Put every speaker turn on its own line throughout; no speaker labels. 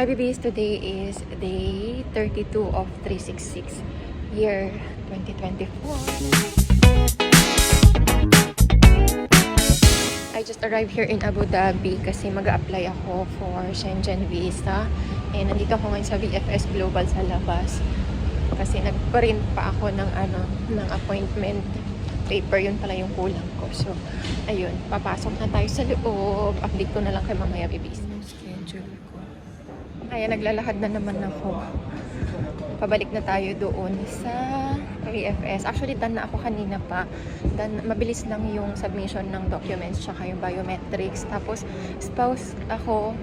Hi babies, today is day 32 of 366 year 2024. I just arrived here in Abu Dhabi kasi mag apply ako for Shenzhen visa. And nandito ako ngayon sa VFS Global sa labas. Kasi nagprint pa ako ng ano, ng appointment paper. Yun pala yung kulang ko. So, ayun, papasok na tayo sa loob. Update ko na lang kay mamaya babies. Ayan, naglalakad na naman ako. Pabalik na tayo doon sa VFS. Actually, done na ako kanina pa. Done, mabilis lang yung submission ng documents tsaka yung biometrics. Tapos, spouse ako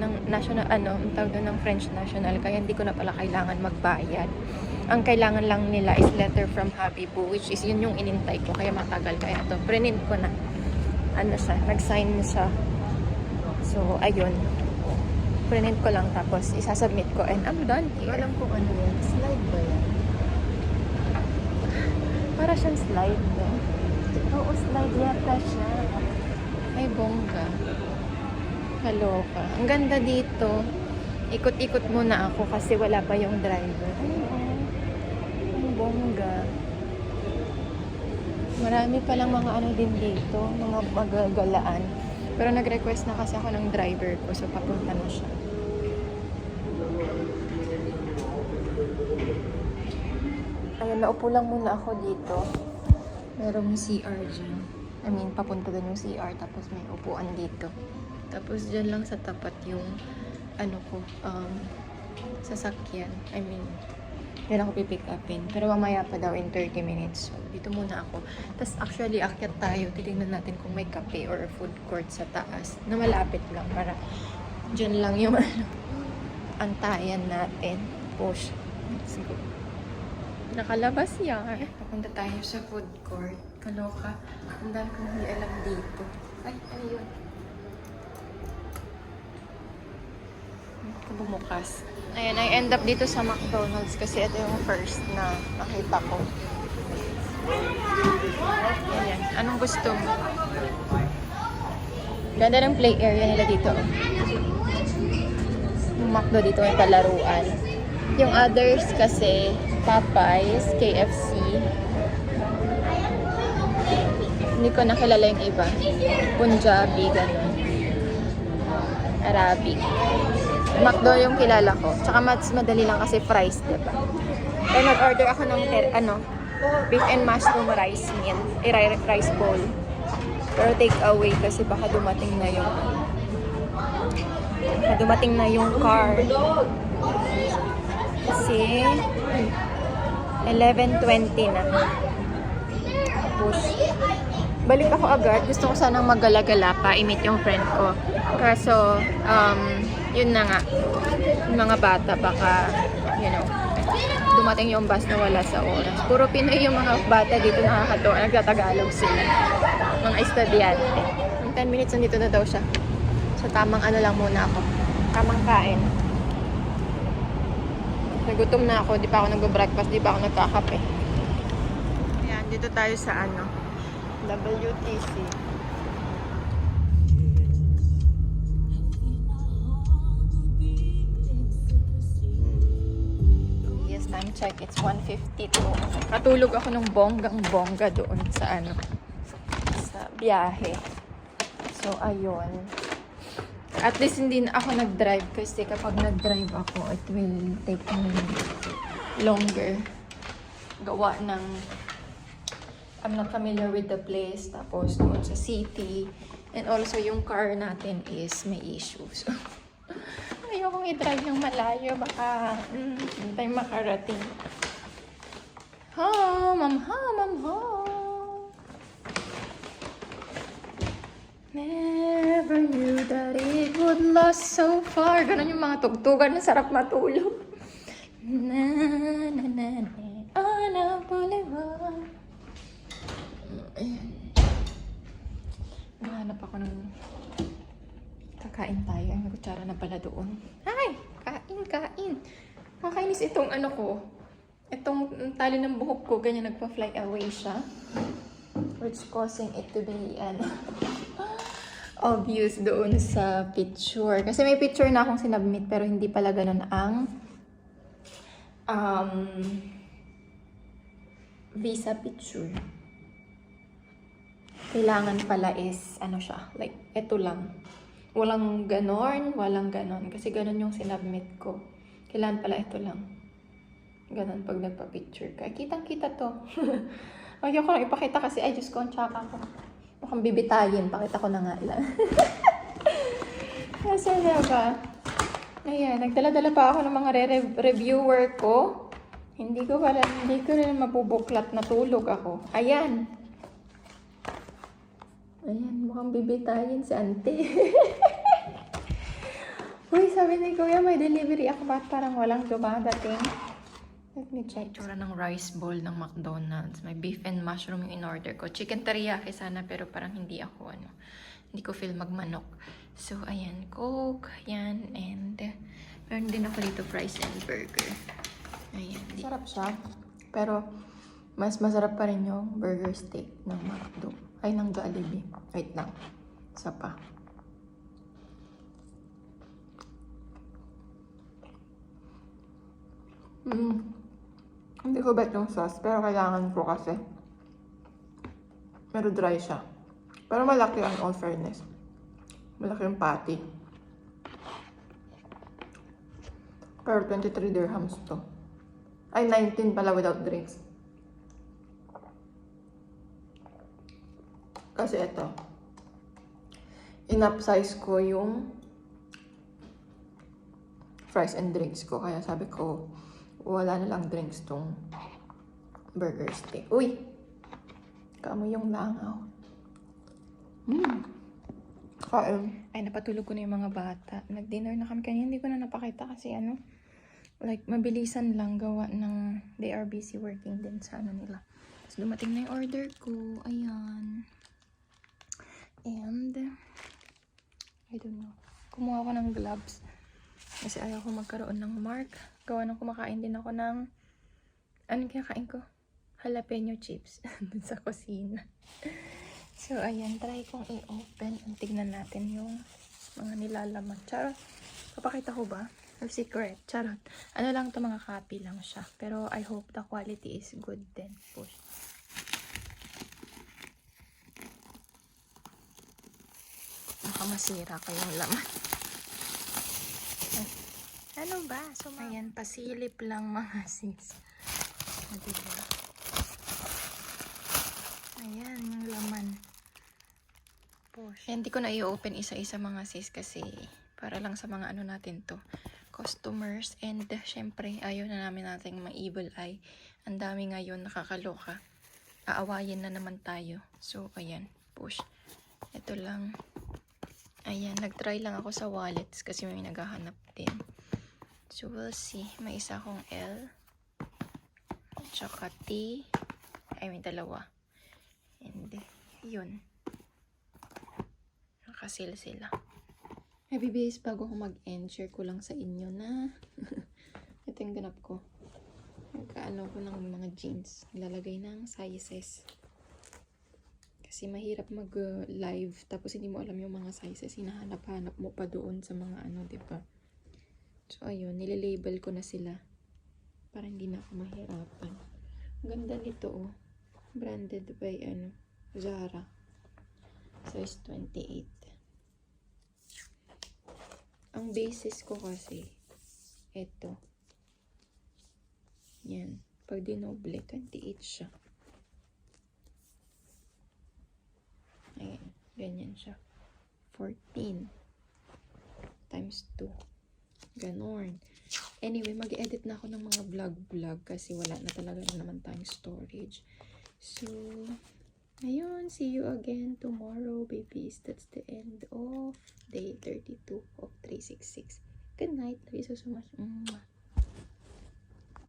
ng national, ano, ang tawag doon ng French national. Kaya hindi ko na pala kailangan magbayad. Ang kailangan lang nila is letter from Habibu, which is yun yung inintay ko. Kaya matagal. Kaya to print ko na. Ano siya, nag-sign siya. So, ayun print ko lang tapos isasubmit ko and I'm done here.
Alam kung ano yan. Slide ba yan?
Para siyang slide, no? Oo, slide yata siya. Ay, bongga. Kaloka. Ang ganda dito. Ikot-ikot muna ako kasi wala pa yung driver. Ayun, oh. Ang bongga. Marami palang mga ano din dito, mga magagalaan. Pero nag-request na kasi ako ng driver ko, so papunta na siya. Ayun, naupo lang muna ako dito. Merong CR dyan. I mean, papunta doon yung CR, tapos may upuan dito. Tapos dyan lang sa tapat yung, ano ko, um, sasakyan. I mean, yan ako pipick upin. Pero mamaya pa daw in 30 minutes. So, dito muna ako. Tapos actually, akyat tayo. Titignan natin kung may cafe or food court sa taas. Na malapit lang para dyan lang yung ano, antayan natin. Push. Let's go. Nakalabas yan. Papunta tayo sa food court. Kaloka. Ang dami kong hindi alam dito. Ay, ano yun? Ito bumukas. Ayan, I end up dito sa McDonald's kasi ito yung first na nakita ko. Ayan. Anong gusto mo? Ganda ng play area nila dito. Yung McDo dito may palaruan. Yung others kasi, Popeyes, KFC. Hindi ko nakilala yung iba. Punjabi, ganun. Arabic. McDo yung kilala ko. Tsaka mas madali lang kasi fries, diba? Kaya nag-order ako ng, ter- ano, beef and mushroom rice meal. Eh, ri- rice bowl. Pero take away kasi baka dumating na yung baka dumating na yung car. Kasi 11.20 na. Tapos, balik ako agad. Gusto ko sanang magala-gala pa, i-meet yung friend ko. Kaso, um, yun na nga. Yung mga bata, baka, you know, dumating yung bus na wala sa oras. Puro Pinoy yung mga bata dito nakakatawa. Nagtatagalog sila. Mga estudyante. In 10 minutes, nandito na daw siya. So, tamang ano lang muna ako. Tamang kain. Nagutom na ako, di pa ako nag-breakfast, di pa ako nagkakape. Ayan, dito tayo sa ano, WTC. Check, it's 1.52. Katulog ako ng bonggang-bongga doon sa ano, sa biyahe. So, ayun. At least hindi na ako nag-drive kasi kapag nag-drive ako, it will take me longer. Gawa ng I'm not familiar with the place. Tapos doon sa city. And also yung car natin is may issues. Ayokong i-drive ng malayo. Baka mm, hindi tayo makarating. Ha, ma'am, ha, ma'am, ha. Never knew that it would last so far. Ganon yung mga tugtugan. Ang sarap matulog. Na, na, na, na. Ana Bolivar. Ayan. Nahanap ako ng kakain tayo. Ay, may kutsara na pala doon. Ay! Kain, kain. Kakainis itong ano ko. Itong tali ng buhok ko, ganyan nagpa-fly away siya. Which causing it to be, ano, obvious doon sa picture. Kasi may picture na akong sinubmit pero hindi pala ganun ang um, visa picture. Kailangan pala is, ano siya, like, eto lang. Walang ganon, walang ganon. Kasi ganon yung sinubmit ko. Kailangan pala ito lang. Ganon pag nagpa-picture ka. Kitang-kita to. Ayoko lang ipakita kasi, ay, Diyos ko, ang tsaka ko. Mukhang bibitayin. Pakita ko na nga lang. Nasaan na ba? Ayan, nagdala-dala pa ako ng mga re- reviewer ko. Hindi ko pala, hindi ko rin mabubuklat na tulog ako. Ayan. Ayan, mukhang bibitayin si auntie. Uy, sabi ni Kuya, may delivery ako. Ba't parang walang dumadating? Let me check. Tsura ng rice bowl ng McDonald's. May beef and mushroom yung in-order ko. Chicken teriyaki sana, pero parang hindi ako, ano, hindi ko feel magmanok. So, ayan, Coke, ayan, and uh, meron din ako dito fries and burger. Ayan. Sarap siya. Pero, mas masarap pa rin yung burger steak ng McDo. Ay, ng Jollibee. Wait lang. Isa pa. Mm. Hindi ko bet yung sauce, pero kailangan ko kasi. Pero dry siya. Pero malaki ang all fairness. Malaki yung patty. Pero 23 dirhams to. Ay, 19 pala without drinks. Kasi ito. In-upsize ko yung fries and drinks ko. Kaya sabi ko, wala na lang drinks tong burger steak. Uy! Kamo yung langaw. Mmm. Kain. Ay, napatulog ko na yung mga bata. Nag-dinner na kami kanina. Hindi ko na napakita kasi ano, like, mabilisan lang gawa ng they are busy working din sa ano nila. So, dumating na yung order ko. Ayan. And, I don't know. Kumuha ko ng gloves. Kasi ayaw ko magkaroon ng mark. Gawa nang kumakain din ako ng, ano kinakain ko? Jalapeno chips. Dun sa kusina. So, ayan. Try kong i-open. And tignan natin yung mga nilalaman. Charot. Papakita ko ba? Or secret? Charot. Ano lang to mga copy lang siya. Pero I hope the quality is good then. Push. Baka masira ko yung laman. Ay, Ano ba? Suma Ayan, pasilip lang mga sis. O, diba? Ayan, yung laman. Push. Hindi ko na i-open isa-isa mga sis kasi para lang sa mga ano natin to customers and syempre ayaw na namin nating ma-evil eye. Ang dami ngayon nakakaloka. Aawayin na naman tayo. So, ayan. Push. Ito lang. Ayan, nag-try lang ako sa wallets kasi may naghahanap din. So, we'll see. May isa akong L. Tsaka T. Ay, may dalawa. And, yun. Nakasil sila. Happy base, bago ako mag-end, share ko lang sa inyo na ito yung ganap ko. Nagkaano ko ng mga jeans. Lalagay ng sizes. Kasi mahirap mag-live tapos hindi mo alam yung mga sizes. Hinahanap-hanap mo pa doon sa mga ano, ba? So, ayun. Nililabel ko na sila. Para hindi na ako mahirapan. Ganda nito, oh. Branded by, ano, Zara. Size 28. Ang basis ko kasi, eto. Yan. Pag dinoble, 28 siya. Ayan. Ganyan siya. 14 times 2. Ganon. Anyway, mag-edit na ako ng mga vlog-vlog kasi wala na talaga na naman tayong storage. So, ayun. See you again tomorrow, babies. That's the end of day 32 of 366. Good night. Love you so, much.